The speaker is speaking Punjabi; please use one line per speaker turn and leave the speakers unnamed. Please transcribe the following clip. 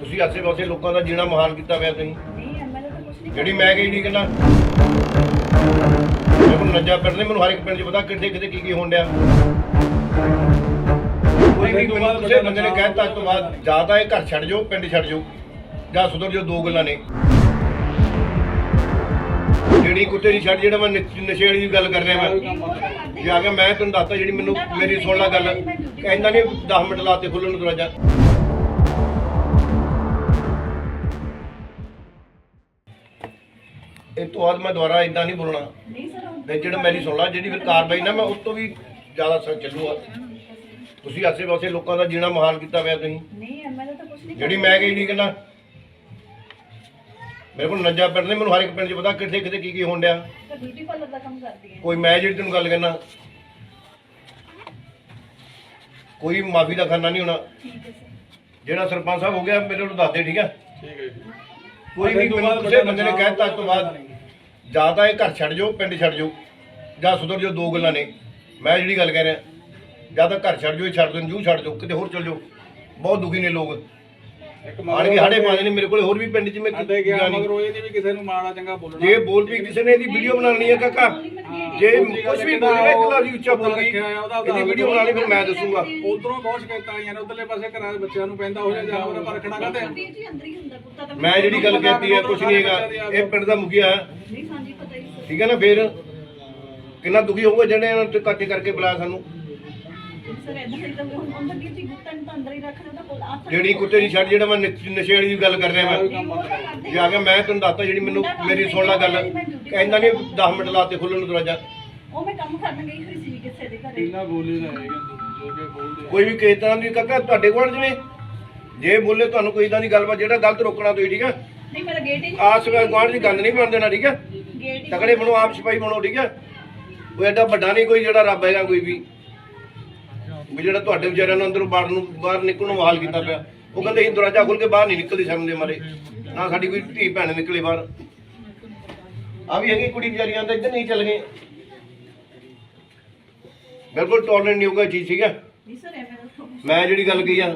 ਤੁਸੀਂ ਆਸੇ ਪਾਸੇ ਲੋਕਾਂ ਦਾ ਜੀਣਾ ਮਹਾਨ ਕੀਤਾ ਹੋਇਆ ਤੁਸੀਂ।
ਨਹੀਂ ਐਮਐਲਏ ਤਾਂ ਕੁਝ ਨਹੀਂ
ਜਿਹੜੀ ਮੈਂ ਗਈ ਨਹੀਂ ਕਹਿੰਦਾ ਮੈਨੂੰ ਨੱਜਾ ਪਿੰਡ ਨੇ ਮੈਨੂੰ ਹਰ ਇੱਕ ਪਿੰਡ 'ਚ ਪਤਾ ਕਿੱਥੇ ਕਿਤੇ ਕੀ ਕੀ ਹੋਣ ਡਿਆ। ਕੋਈ ਵੀ ਮੈਨੂੰ ਕਿਸੇ ਬੰਦੇ ਨੇ ਕਹਿਤਾ ਤੋਂ ਬਾਅਦ ਜਾਂ ਤਾਂ ਇਹ ਘਰ ਛੱਡ ਜਾਓ ਪਿੰਡ ਛੱਡ ਜਾਓ। ਜਾਂ ਸੁਧਰ ਜਾਓ ਦੋ ਗੱਲਾਂ ਨੇ। ਜਿਹੜੀ ਕੁੱਤੇ ਦੀ ਛੱਡ ਜਿਹੜਾ ਮੈਂ ਨਸ਼- ਨਸ਼ੇ ਵਾਲੀ ਦੀ ਗੱਲ ਕਰ ਰਿਹਾ ਮੈਂ। ਜੇ ਆ ਗਿਆ ਮੈਂ ਤੁਹਾਨੂੰ ਦੱਸਤਾ ਜਿਹੜੀ ਮੈਨੂੰ ਮੇਰੀ ਸੁਣ ਲੈ ਗੱਲ ਕਹਿੰਦਾ ਨਹੀਂ 10 ਮਿੰਟ ਲਾਤੇ ਖੁੱਲਣ ਨੂੰ ਦਰਵਾਜ਼ਾ। ਇਹ ਤੋਂ ਬਾਅਦ ਮੈਂ ਦੁਬਾਰਾ ਇਦਾਂ ਨਹੀਂ ਬੋਲਣਾ।
ਨਹੀਂ ਸਰ
ਤੇ ਜਿਹੜਾ ਮੇਰੀ ਸੁਣ ਲਾ ਜਿਹੜੀ ਫਿਰ ਕਾਰਵਾਈ ਨਾ ਮੈਂ ਉਸ ਤੋਂ ਵੀ ਜ਼ਿਆਦਾ ਸਰ ਚੱਲੂਗਾ। ਤੁਸੀਂ ਆਸੇ ਪਾਸੇ ਲੋਕਾਂ ਦਾ ਜੀਣਾ ਮਹਾਨ ਕੀਤਾ ਹੋਇਆ ਤੁਸੀਂ।
ਨਹੀਂ ਐਮਐਲਏ ਤਾਂ ਕੁਝ ਨਹੀਂ
ਜਿਹੜੀ ਮੈਂ ਗਈ ਨਹੀਂ ਕਹਿੰਦਾ। ਮੇਰੇ ਕੋਲ ਨੱਜਾ ਪਿੰਡ ਨੇ ਮੈਨੂੰ ਹਰ ਇੱਕ ਪਿੰਡ 'ਚ ਪਤਾ ਕਿੱਥੇ ਕਿਤੇ ਕੀ ਕੀ ਹੋਣ ਡਿਆ।
ਤਾਂ ਬਿਊਟੀ ਪਾਰਲਰ ਦਾ ਕੰਮ ਕਰਦੀ ਹੈ।
ਕੋਈ ਮੈਂ ਜਿਹੜੀ ਤੈਨੂੰ ਗੱਲ ਕਹਿਣਾ ਕੋਈ ਮਾਫੀ ਦਾ ਖਾਨਾ ਨਹੀਂ ਹੋਣਾ।
ਠੀਕ ਹੈ ਸਰ।
ਜਿਹੜਾ ਸਰਪੰਚ ਸਾਹਿਬ ਹੋ ਗਿਆ ਮੇਰੇ ਨੂੰ ਦੱਸ ਦੇ ਠੀਕ ਹੈ?
ਠੀਕ ਹੈ ਜੀ।
ਕੋਈ ਵੀ ਮੈਨੂੰ ਕਿਸੇ ਬੰਦੇ ਨੇ ਕਹਿਤਾ ਅੱਜ ਤੋਂ ਬਾਅਦ ਜਾਂ ਤਾਂ ਇਹ ਘਰ ਛੱਡ ਜਾਓ ਪਿੰਡ ਛੱਡ ਜਾਓ ਜਾਂ ਸੁਧਰ ਜਾਓ ਦੋ ਗੱਲਾਂ ਨੇ। ਮੈਂ ਜਿਹੜੀ ਗੱਲ ਕਹਿ ਰਿਹਾ ਜਾਂ ਤਾਂ ਘਰ ਛੱਡ ਜਾਓ ਇਹ ਛੱਡ ਦਿਓ ਜੂ ਛੱਡ ਜਾਓ ਕਿਤੇ ਹੋਰ ਚਲ ਜਾਓ। ਬਹੁਤ ਦੁਖੀ ਨੇ ਲੋਕ। ਆਣ ਕੇ ਸਾਡੇ ਪਾਉਂਦੇ ਨੇ ਮੇਰੇ ਕੋਲੇ ਹੋਰ ਵੀ ਪਿੰਡ 'ਚ ਮੈਂ
ਸਾਡੇ ਗਿਆ
ਜਾਣੀ।
ਮਗਰ ਇਹ ਨਹੀਂ ਵੀ ਕਿਸੇ ਨੂੰ ਮਾੜਾ ਚੰਗਾ ਬੋਲਣਾ
ਜੇ ਬੋਲ ਵੀ ਕਿਸੇ ਨੇ ਇਹਦੀ ਵੀਡੀਓ ਬਣਾਉਣੀ ਹੈ। ਕਾਕਾ ਜੇ ਕੁਝ ਵੀ ਬੋਲਣਾ ਇੱਕ ਵਾਰੀ ਉੱਚਾ ਬੋਲ ਗਈ ਇਹਦੀ ਵੀਡੀਓ ਬਣਾਣੀ ਫਿਰ ਮੈਂ ਦੱਸੂਗਾ।
ਉਧਰੋਂ ਬਹੁਤ ਸ਼ਿਕਾਇਤਾਂ ਆਈਆਂ ਨੇ ਉਧਰਲੇ ਪਾਸੇ ਘਰਾਂ ਦੇ ਬੱਚਿਆਂ ਨੂੰ ਪੈਂਦਾ ਹੋ ਜਾ ਜਾਂ ਉਹਨਾਂ ਪਰ ਰੱਖਣਾ ਕਾਹਤੇ?
ਵੀਰ ਜੀ ਅੰਦਰ ਹੀ ਹੁੰਦਾ ਕੁੱਤਾ ਤਾਂ
ਮੈਂ ਜਿਹੜੀ ਗੱਲ ਕਹਿਤੀ ਹੈ ਕੁਝ ਨਹੀਂ ਹੈਗਾ। ਇਹ ਪਿੰਡ ਦਾ ਮੁਖੀਆ ਹੈ।
ਨਹੀਂ ਸਾਂਝੀ ਪਤਾ ਹੀ
ਠੀਕ ਹੈ ਨਾ ਫਿਰ ਕਿੰਨਾ ਦੁਖੀ ਹੋਊਗਾ ਜਿਹੜੇ ਇਹਨਾਂ ਤੇ ਕੱਟ ਕਰਕੇ ਬੁਲਾਇਆ ਸਾਨੂੰ।
ਸਰ ਅੰਦਰ ਨੂੰ ਤਾਂ ਅੰਦਰ ਹੀ ਤਾਂ ਕੋਲ
ਜਿਹੜੀ ਕੁੱਤੇ ਦੀ ਛੱਡ ਜਿਹੜਾ ਮੈਂ ਨਸ਼- ਨਸ਼ੇ ਵਾਲੀ ਦੀ ਗੱਲ ਕਰ ਰਿਹਾ ਮੈਂ। ਜੇ ਆ ਗਿਆ ਮੈਂ ਤੁਹਾਨੂੰ ਦੱਸਤਾ ਜਿਹੜੀ ਮੈਨੂੰ ਮੇਰੀ ਸੁਣ ਲੈ ਗੱਲ। ਕਹਿੰਦਾ ਨਹੀਂ 10 ਮਿੰਟ ਲਾਤੇ ਖੁੱਲਣ ਨੂੰ ਦਰਵਾਜ਼ਾ।
ਉਹ ਮੈਂ ਕੰਮ ਕਰਨ ਗਈ ਹੋਈ ਸੀ ਕਿਸੇ ਦੇ ਘਰੇ।
ਇੰਨਾ ਬੋਲੇ ਨਾ ਹੈਗਾ ਜੋ ਕਿ ਬੋਲਦੇ
ਕੋਈ ਵੀ ਕਿਸੇ ਤਰ੍ਹਾਂ ਦੀ ਕਾਕਾ ਤੁਹਾਡੇ ਕੋਲ ਜਿਵੇਂ। ਜੇ ਬੋਲੇ ਤੁਹਾਨੂੰ ਕੋਈ ਇਦਾਂ ਦੀ ਗੱਲਬਾਤ ਜਿਹੜਾ ਗਲਤ ਰੋਕਣਾ ਤੁਸੀਂ ਠੀਕ ਹੈ
ਨਹੀਂ ਮੇਰਾ ਗੇਟ ਹੀ
ਆਸ ਗਵਾਂਢ ਦੀ ਗੱਲ ਨਹੀਂ ਬਣ ਦੇਣਾ ਠੀਕ ਹੈ
ਗੇਟ ਹੀ
ਤਕੜੇ ਬਣੋ ਆਪ ਸਿਪਾਹੀ ਬਣੋ ਠੀਕ ਹੈ ਕੋਈ ਐਡਾ ਵੱਡਾ ਨਹੀਂ ਕੋਈ ਜਿਹੜਾ ਰੱਬ ਹੈਗਾ ਕੋਈ ਵੀ। ਵੀ ਜਿਹੜਾ ਤੁਹਾਡੇ ਵਿਚਾਰਿਆਂ ਨੂੰ ਅੰਦਰੋਂ ਬਾਹਰ ਨੂੰ ਬਾਹਰ ਨਿਕਲਣ ਨੂੰ ਹਾਲ ਕੀਤਾ ਪਿਆ ਉਹ ਕਹਿੰਦੇ ਅਸੀਂ ਦਰਵਾਜ਼ਾ ਖੋਲ ਕੇ ਬਾਹਰ ਨਹੀਂ ਨਿਕਲਦੇ ਸਮਝਦੇ ਮਾਰੇ। ਨਾ ਸਾਡੀ ਕੋਈ ਧੀ ਭੈਣ ਨਿਕਲੇ ਬਾਹਰ। ਆ ਵੀ ਹੈਗੀ ਕੁੜੀ ਵਿਚਾਰੀਆਂ ਤਾਂ ਇੱਧਰ ਨਹੀਂ ਚੱਲ ਗਏ ਬਿਲਕੁਲ ਟੋਲਰੈਂਟ ਨਹੀਂ ਇਹ ਚੀਜ਼ ਠੀਕ ਹੈ?
ਦਾ
ਮੈਂ ਜਿਹੜੀ ਗੱਲ ਕਹੀ ਆ